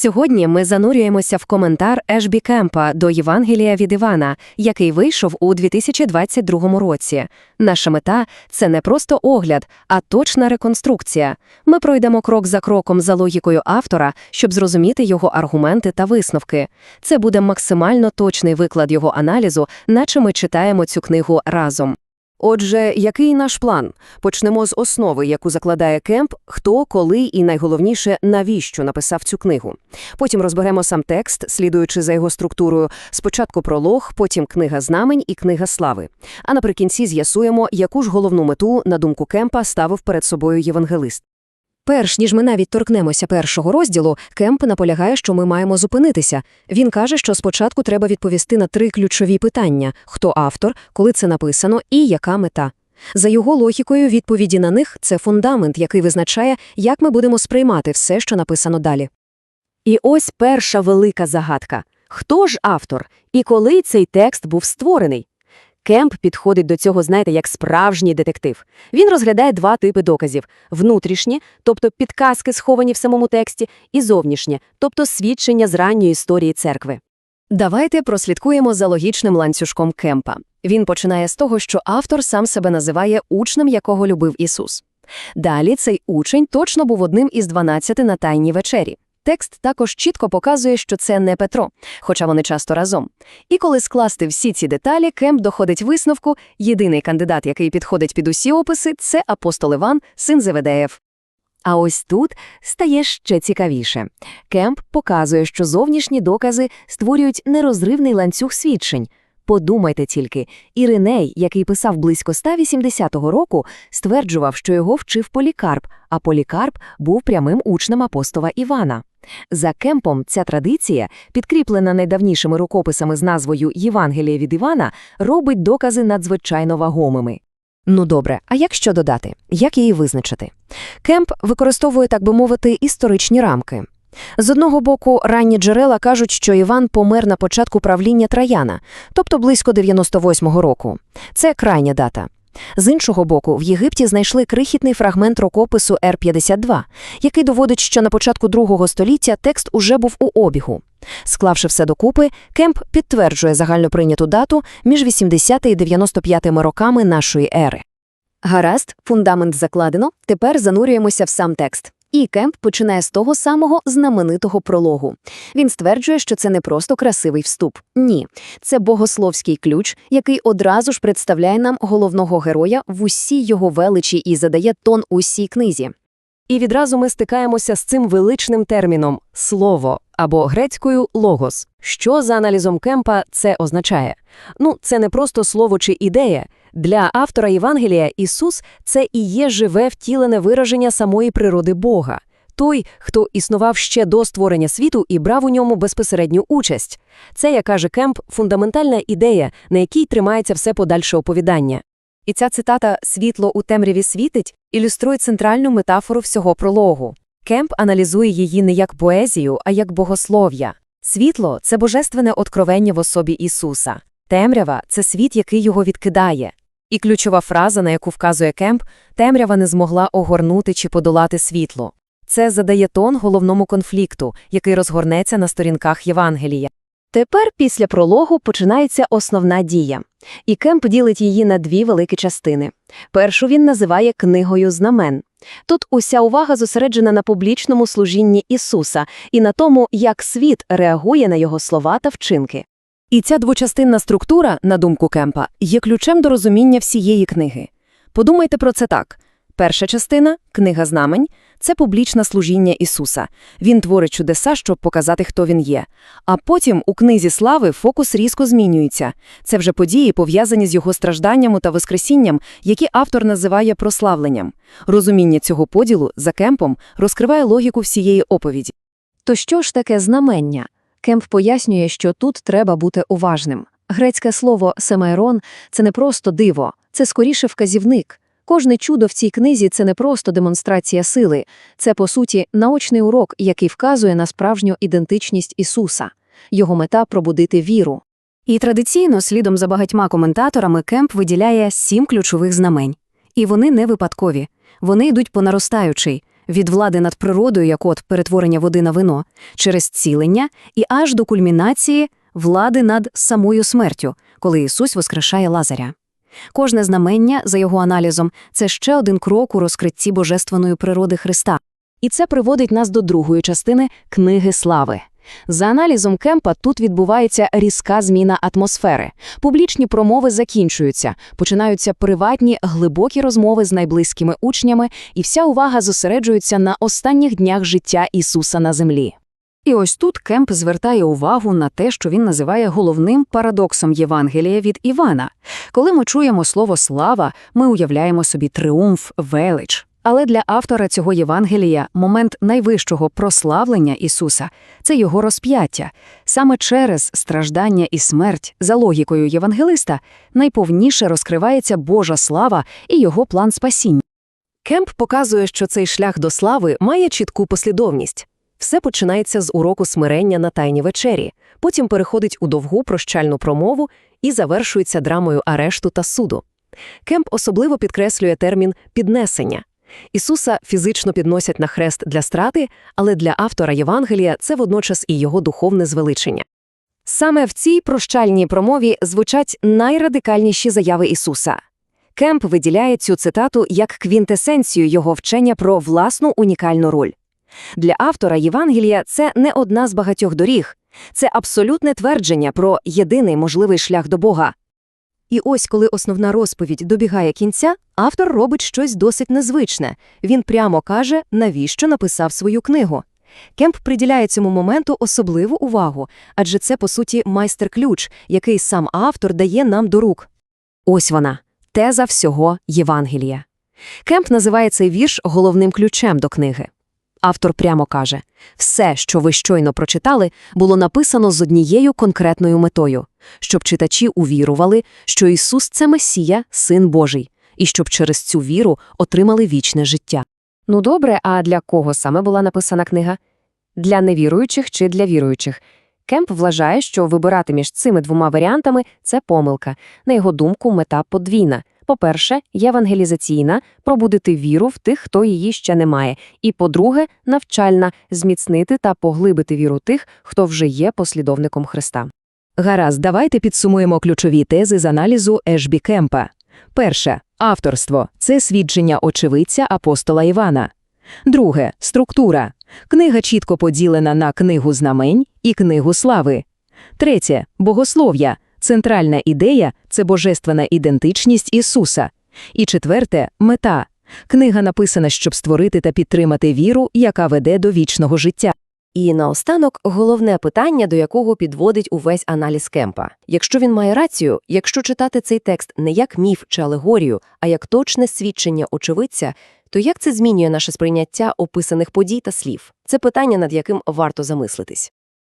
Сьогодні ми занурюємося в коментар Ешбі Кемпа до Євангелія від Івана, який вийшов у 2022 році. Наша мета це не просто огляд, а точна реконструкція. Ми пройдемо крок за кроком за логікою автора, щоб зрозуміти його аргументи та висновки. Це буде максимально точний виклад його аналізу, наче ми читаємо цю книгу разом. Отже, який наш план? Почнемо з основи, яку закладає Кемп, хто, коли і найголовніше, навіщо написав цю книгу. Потім розберемо сам текст, слідуючи за його структурою. Спочатку пролог, потім книга знамень і книга слави. А наприкінці з'ясуємо, яку ж головну мету, на думку Кемпа, ставив перед собою євангелист. Перш ніж ми навіть торкнемося першого розділу, Кемп наполягає, що ми маємо зупинитися. Він каже, що спочатку треба відповісти на три ключові питання: хто автор, коли це написано і яка мета. За його логікою, відповіді на них це фундамент, який визначає, як ми будемо сприймати все, що написано далі. І ось перша велика загадка. Хто ж автор і коли цей текст був створений? Кемп підходить до цього, знаєте, як справжній детектив. Він розглядає два типи доказів: внутрішні, тобто підказки, сховані в самому тексті, і зовнішнє, тобто свідчення з ранньої історії церкви. Давайте прослідкуємо за логічним ланцюжком Кемпа. Він починає з того, що автор сам себе називає учнем, якого любив Ісус. Далі цей учень точно був одним із 12 на Тайній вечері. Текст також чітко показує, що це не Петро, хоча вони часто разом. І коли скласти всі ці деталі, Кемп доходить висновку, єдиний кандидат, який підходить під усі описи, це апостол Іван, син Зеведеєв. А ось тут стає ще цікавіше. Кемп показує, що зовнішні докази створюють нерозривний ланцюг свідчень. Подумайте тільки, Іриней, який писав близько 180 року, стверджував, що його вчив Полікарп, а Полікарп був прямим учнем апостола Івана. За Кемпом ця традиція, підкріплена найдавнішими рукописами з назвою «Євангеліє від Івана, робить докази надзвичайно вагомими. Ну добре, а як що додати? Як її визначити? Кемп використовує, так би мовити, історичні рамки. З одного боку, ранні джерела кажуть, що Іван помер на початку правління Траяна, тобто близько 98-го року. Це крайня дата. З іншого боку, в Єгипті знайшли крихітний фрагмент рукопису Р-52, який доводить, що на початку другого століття текст уже був у обігу. Склавши все докупи, Кемп підтверджує загальноприйняту дату між 80 і 95 роками нашої ери. Гаразд, фундамент закладено, тепер занурюємося в сам текст. І Кемп починає з того самого знаменитого прологу. Він стверджує, що це не просто красивий вступ. Ні, це богословський ключ, який одразу ж представляє нам головного героя в усій його величі і задає тон усій книзі. І відразу ми стикаємося з цим величним терміном слово або грецькою логос. Що за аналізом Кемпа це означає? Ну, це не просто слово чи ідея. Для автора Євангелія Ісус це і є живе втілене вираження самої природи Бога. Той, хто існував ще до створення світу і брав у ньому безпосередню участь. Це, як каже Кемп, фундаментальна ідея, на якій тримається все подальше оповідання. І ця цитата Світло у темряві світить ілюструє центральну метафору всього прологу. Кемп аналізує її не як поезію, а як богослов'я. Світло це божественне откровення в особі Ісуса. Темрява це світ, який його відкидає. І ключова фраза, на яку вказує Кемп, темрява не змогла огорнути чи подолати світло. Це задає тон головному конфлікту, який розгорнеться на сторінках Євангелія. Тепер після прологу починається основна дія. І Кемп ділить її на дві великі частини. Першу він називає книгою знамен. Тут уся увага зосереджена на публічному служінні Ісуса і на тому, як світ реагує на його слова та вчинки. І ця двочастинна структура, на думку Кемпа, є ключем до розуміння всієї книги. Подумайте про це так. Перша частина книга знамень це публічне служіння Ісуса. Він творить чудеса, щоб показати, хто він є. А потім у книзі слави фокус різко змінюється. Це вже події, пов'язані з його стражданнями та воскресінням, які автор називає прославленням. Розуміння цього поділу за кемпом розкриває логіку всієї оповіді. То що ж таке знамення? Кемп пояснює, що тут треба бути уважним. Грецьке слово «семайрон» – це не просто диво, це скоріше вказівник. Кожне чудо в цій книзі це не просто демонстрація сили, це, по суті, наочний урок, який вказує на справжню ідентичність Ісуса. Його мета пробудити віру. І традиційно, слідом за багатьма коментаторами, Кемп виділяє сім ключових знамень. І вони не випадкові. Вони йдуть по наростаючій. від влади над природою, як от перетворення води на вино, через цілення і аж до кульмінації влади над самою смертю, коли Ісус воскрешає Лазаря. Кожне знамення, за його аналізом, це ще один крок у розкритті божественної природи Христа. І це приводить нас до другої частини книги слави. За аналізом Кемпа тут відбувається різка зміна атмосфери. Публічні промови закінчуються, починаються приватні, глибокі розмови з найблизькими учнями, і вся увага зосереджується на останніх днях життя Ісуса на землі. І ось тут Кемп звертає увагу на те, що він називає головним парадоксом Євангелія від Івана. Коли ми чуємо слово «слава», ми уявляємо собі тріумф, велич. Але для автора цього Євангелія момент найвищого прославлення Ісуса – це його розп'яття. Саме через страждання і смерть, за логікою євангелиста, найповніше розкривається Божа слава і його план спасіння. Кемп показує, що цей шлях до слави має чітку послідовність. Все починається з уроку смирення на Тайній вечері, потім переходить у довгу прощальну промову і завершується драмою арешту та суду. Кемп особливо підкреслює термін «піднесення». Ісуса фізично підносять на хрест для страти, але для автора Євангелія це водночас і його духовне звеличення. Саме в цій прощальній промові звучать найрадикальніші заяви Ісуса. Кемп виділяє цю цитату як квінтесенцію його вчення про власну унікальну роль. Для автора Євангелія це не одна з багатьох доріг, це абсолютне твердження про єдиний можливий шлях до Бога. І ось, коли основна розповідь добігає кінця, автор робить щось досить незвичне. Він прямо каже, навіщо написав свою книгу. Кемп приділяє цьому моменту особливу увагу, адже це, по суті, майстер-ключ, який сам автор дає нам до рук. Ось вона – теза всього Євангелія. Кемп називає цей вірш головним ключем до книги. Автор прямо каже, все, що ви щойно прочитали, було написано з однією конкретною метою, щоб читачі увірували, що Ісус – це Месія, Син Божий, і щоб через цю віру отримали вічне життя. Ну добре, а для кого саме була написана книга? Для невіруючих чи для віруючих? Кемп вважає, що вибирати між цими двома варіантами – це помилка. На його думку, мета подвійна. По-перше, євангелізаційна – пробудити віру в тих, хто її ще не має. І, по-друге, навчальна – зміцнити та поглибити віру тих, хто вже є послідовником Христа. Гаразд, давайте підсумуємо ключові тези з аналізу Ешбі Кемпа. Перше. Авторство – це свідчення очевидця апостола Івана. Друге – структура. Книга чітко поділена на книгу знамень і книгу слави. Третє – богослов'я. Центральна ідея – це божественна ідентичність Ісуса. І четверте – мета. Книга написана, щоб створити та підтримати віру, яка веде до вічного життя. І наостанок головне питання, до якого підводить увесь аналіз Кемпа. Якщо він має рацію, якщо читати цей текст не як міф чи алегорію, а як точне свідчення очевидця, то як це змінює наше сприйняття описаних подій та слів? Це питання, над яким варто замислитись.